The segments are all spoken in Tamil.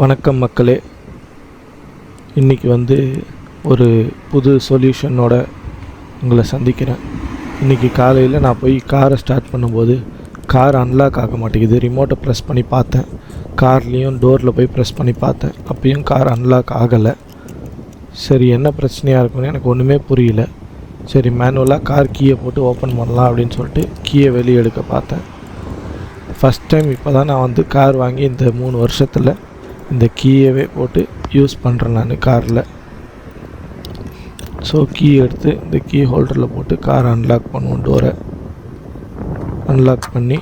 வணக்கம் மக்களே. இன்றைக்கி வந்து ஒரு புது சொல்யூஷனோட உங்களை சந்திக்கிறேன். இன்றைக்கி காலையில் நான் போய் காரை ஸ்டார்ட் பண்ணும்போது கார் அன்லாக் ஆக மாட்டேங்குது. ரிமோட்டை ப்ரெஸ் பண்ணி பார்த்தேன். கார்லேயும் டோரில் போய் ப்ரெஸ் பண்ணி பார்த்தேன். அப்பயும் கார் அன்லாக் ஆகலை. சரி என்ன பிரச்சனையாக இருக்குன்னு எனக்கு ஒன்றுமே புரியல. சரி மேனுவலாக கார் கீயை போட்டு ஓப்பன் பண்ணலாம் அப்படின்னு சொல்லிட்டு கீயை வெளியே எடுக்க பார்த்தேன். ஃபஸ்ட் டைம் இப்போ தான் நான் வந்து கார் வாங்கி இந்த மூணு வருஷத்தில் இந்த கீயவே போட்டு யூஸ் பண்ணுறேன் நான் காரில். ஸோ கீ எடுத்து இந்த கீ ஹோல்டரில் போட்டு கார் அன்லாக் பண்ணுவோம் டோரை அன்லாக் பண்ணி.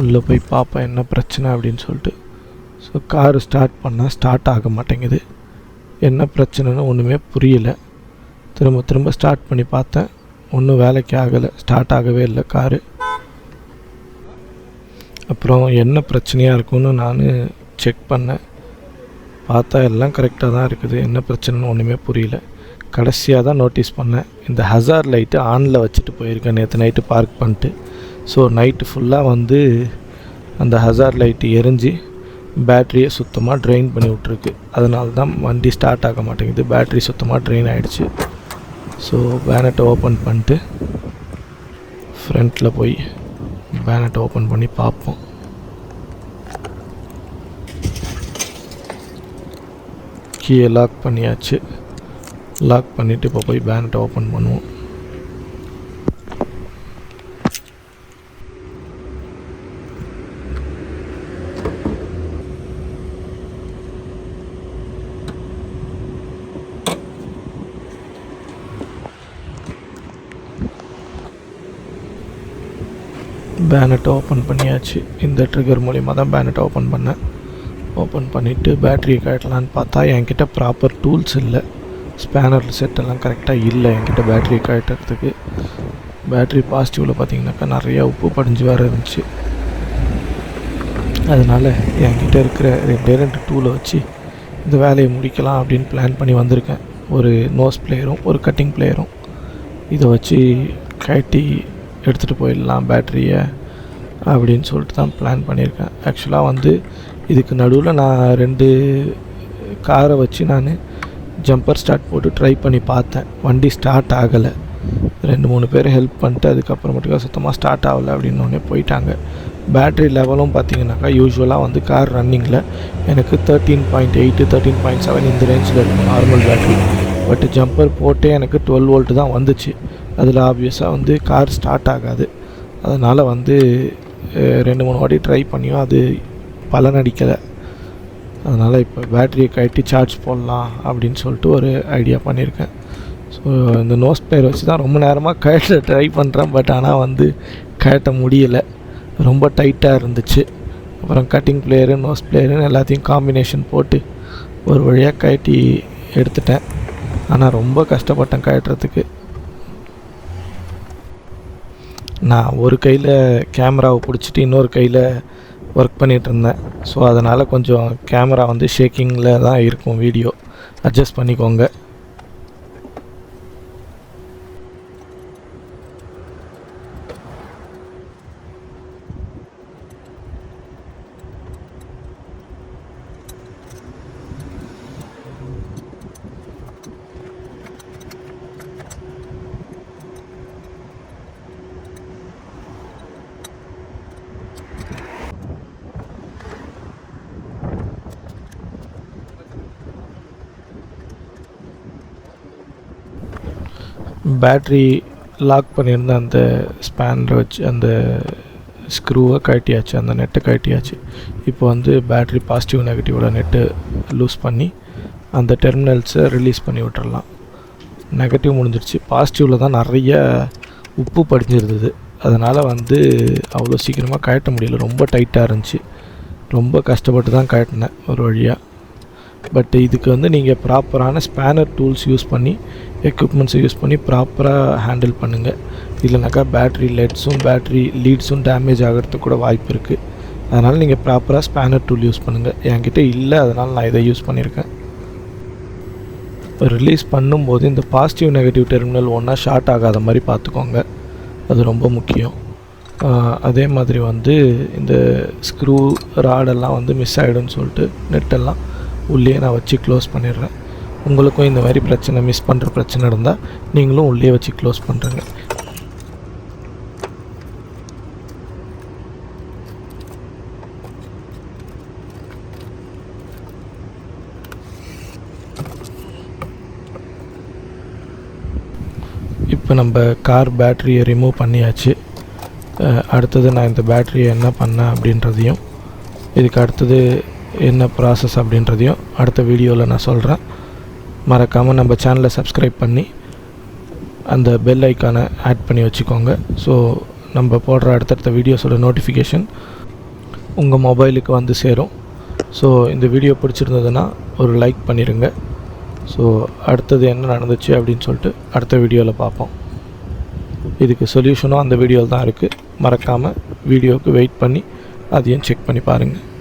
உள்ளே போய் பார்ப்பேன் என்ன பிரச்சனை அப்படின்னு சொல்லிட்டு. ஸோ கார் ஸ்டார்ட் பண்ணால் ஸ்டார்ட் ஆக மாட்டேங்குது. என்ன பிரச்சனைன்னு ஒன்றுமே புரியலை. திரும்ப திரும்ப ஸ்டார்ட் பண்ணி பார்த்தேன். ஒன்றும் வேலைக்கு ஆகலை. ஸ்டார்ட் ஆகவே இல்லை காரு அப்புறம் என்ன பிரச்சனையாக இருக்கும்னு நான் செக் பண்ணேன். பார்த்தா எல்லாம் கரெக்டாக தான் இருக்குது. என்ன பிரச்சனைன்னு ஒன்றுமே புரியல. கடைசியாக தான் நோட்டீஸ் பண்ணேன். இந்த ஹசார் லைட்டு ஆனில் வச்சுட்டு போயிருக்கேன். நேற்று நைட்டு பார்க் பண்ணிட்டு. ஸோ நைட்டு ஃபுல்லாக வந்து அந்த ஹசார் லைட்டு எரிஞ்சு பேட்டரியை சுத்தமாக ட்ரெயின் பண்ணி விட்ருக்கு அதனால தான் வண்டி ஸ்டார்ட் ஆக மாட்டேங்குது. பேட்டரி சுத்தமாக ட்ரெயின் ஆகிடுச்சு ஸோ பேனட்டை ஓப்பன் பண்ணிட்டு ஃப்ரண்ட்டில் போய் வேலெட் ஓப்பன் பண்ணி பார்ப்போம். கீயை லாக் பண்ணியாச்சு. லாக் பண்ணிவிட்டு இப்போ போய் பேனட்டை ஓப்பன் பண்ணுவோம். பேனட்டை ஓப்பன் பண்ணியாச்சு. இந்த ட்ரிகர் மூலிமா தான் பேனட்டை ஓப்பன் பண்ணேன். ஓப்பன் பண்ணிவிட்டு பேட்ரி கட்டலான்னு பார்த்தா என்கிட்ட ப்ராப்பர் டூல்ஸ் இல்லை. ஸ்பேனர் செட்டெல்லாம் கரெக்டாக இல்லை என்கிட்ட பேட்டரி கட்டுறதுக்கு பேட்ரி பாசிட்டிவில் பார்த்தீங்கன்னாக்கா நிறையா உப்பு படிஞ்சு வேறு இருந்துச்சு. அதனால் என்கிட்ட இருக்கிற ரெண்டே ரெண்டு டூலை வச்சு இந்த வேலையை முடிக்கலாம் அப்படின்னு பிளான் பண்ணி வந்திருக்கேன். ஒரு நோஸ் பிளேயரும் ஒரு கட்டிங் பிளேயரும் இதை வச்சு கட்டி எடுத்துகிட்டு போயிடலாம் பேட்டரியை அப்படின்னு சொல்லிட்டு தான் பிளான் பண்ணியிருக்கேன். ஆக்சுவலாக வந்து இதுக்கு நடுவில் நான் ரெண்டு காரை வச்சு நான் ஜம்பர் ஸ்டார்ட் போட்டு ட்ரை பண்ணி பார்த்தேன். வண்டி ஸ்டார்ட் ஆகலை. ரெண்டு மூணு பேர் ஹெல்ப் பண்ணிட்டு அதுக்கப்புறமேட்டுக்கா சுத்தமாக ஸ்டார்ட் ஆகலை அப்படின்னோடனே போயிட்டாங்க. பேட்ரி லெவலும் பார்த்தீங்கன்னாக்கா யூஸ்வலாக வந்து கார் ரன்னிங்கில் எனக்கு thirteen point eight thirteen point seven இந்த ரேஞ்சில் இருக்கும் நார்மல் பேட்ரி பட் ஜம்பர் போட்டே எனக்கு டுவெல் வோல்ட்டு தான் வந்துச்சு. அதில் ஆப்வியஸாக வந்து கார் ஸ்டார்ட் ஆகாது. அதனால் வந்து ரெண்டு மூணு வாட்டி ட்ரை பண்ணியும் அது பலன் அடிக்கலை. அதனால் இப்போ பேட்டரியை கட்டி சார்ஜ் போடலாம் அப்படின்னு சொல்லிட்டு ஒரு ஐடியா பண்ணியிருக்கேன். ஸோ இந்த நோஸ் பிளேயர் வச்சு தான் ரொம்ப நேரமாக கழட்ட ட்ரை பண்ணுறேன் பட் ஆனால் வந்து கழட்ட முடியலை. ரொம்ப டைட்டாக இருந்துச்சு. அப்புறம் கட்டிங் பிளேயரு நோஸ் பிளேயருன்னு எல்லாத்தையும் காம்பினேஷன் போட்டு ஒரு வழியாக கழட்டி எடுத்துட்டேன். ஆனால் ரொம்ப கஷ்டப்பட்டேன் கழட்டுறதுக்கு. நான் ஒரு கையில் கேமராவை பிடிச்சிட்டு இன்னொரு கையில் ஒர்க் பண்ணிகிட்டு இருந்தேன். ஸோ அதனால் கொஞ்சம் கேமரா வந்து ஷேக்கிங்கில் தான் இருக்கும் வீடியோ அட்ஜஸ்ட் பண்ணிக்கோங்க. பேட்ரி லாக் பண்ணியிருந்த அந்த ஸ்பேனரை வச்சு அந்த ஸ்க்ரூவை கழட்டியாச்சு அந்த நெட்டை கழட்டியாச்சு. இப்போ வந்து பேட்ரி பாசிட்டிவ் நெகட்டிவோட நெட்டு லூஸ் பண்ணி அந்த டெர்மினல்ஸை ரிலீஸ் பண்ணி விட்டுறலாம். நெகட்டிவ் முடிஞ்சிருச்சு. பாசிட்டிவில் தான் நிறைய உப்பு படிஞ்சிருந்தது. அதனால் வந்து அவ்வளோ சீக்கிரமாக கழட்ட முடியல. ரொம்ப டைட்டாக இருந்துச்சு. ரொம்ப கஷ்டப்பட்டு தான் கழட்டினேன் ஒரு வழியாக பட் இதுக்கு வந்து நீங்கள் ப்ராப்பரான ஸ்பேனர் டூல்ஸ் யூஸ் பண்ணி எக்யூப்மெண்ட்ஸை யூஸ் பண்ணி ப்ராப்பராக ஹேண்டில் பண்ணுங்கள் இல்லைனாக்கா பேட்ரி லெட்ஸும் பேட்ரி லீட்ஸும் டேமேஜ் ஆகிறதுக்கு கூட வாய்ப்பு இருக்குது அதனால் நீங்கள் ப்ராப்பராக ஸ்பேனர் டூல் யூஸ் பண்ணுங்கள் என்கிட்ட இல்லை அதனால் நான் இதை யூஸ் பண்ணியிருக்கேன் ரிலீஸ் பண்ணும்போது இந்த பாசிட்டிவ் நெகட்டிவ் டெர்மினல் ஒன்றா ஷார்ட் ஆகாத மாதிரி பார்த்துக்கோங்க. அது ரொம்ப முக்கியம். அதே மாதிரி வந்து இந்த ஸ்க்ரூ ராடெல்லாம் வந்து மிஸ் ஆகிடும்னு சொல்லிட்டு நெட்டெல்லாம் உள்ளே நான் வச்சு க்ளோஸ் பண்ணிடுறேன். உங்களுக்கும் இந்த மாதிரி பிரச்சனை மிஸ் பண்ணுற பிரச்சனை இருந்தால் நீங்களும் உள்ளே வச்சு க்ளோஸ் பண்ணுறேங்க இப்போ நம்ம கார் பேட்டரியை ரிமூவ் பண்ணியாச்சு. அடுத்தது நான் இந்த பேட்டரியை என்ன பண்ணேன் அப்படின்றதையும் இதுக்கு அடுத்தது என்ன ப்ராசஸ் அப்படின்றதையும் அடுத்த வீடியோவில் நான் சொல்கிறேன் மறக்காமல் நம்ம சேனலை சப்ஸ்கிரைப் பண்ணி அந்த பெல் ஐக்கானை ஆட் பண்ணி வச்சுக்கோங்க. ஸோ நம்ம போடுற அடுத்தடுத்த வீடியோஸோட நோட்டிஃபிகேஷன் உங்கள் மொபைலுக்கு வந்து சேரும். ஸோ இந்த வீடியோ பிடிச்சிருந்ததுன்னா ஒரு லைக் பண்ணிடுங்க ஸோ அடுத்தது என்ன நடந்துச்சு அப்படின்னு சொல்லிட்டு அடுத்த வீடியோவில் பார்ப்போம். இதுக்கு சொல்யூஷனும் அந்த வீடியோவில் தான் இருக்குது மறக்காமல் வீடியோவுக்கு வெயிட் பண்ணி அதையும் செக் பண்ணி பாருங்கள்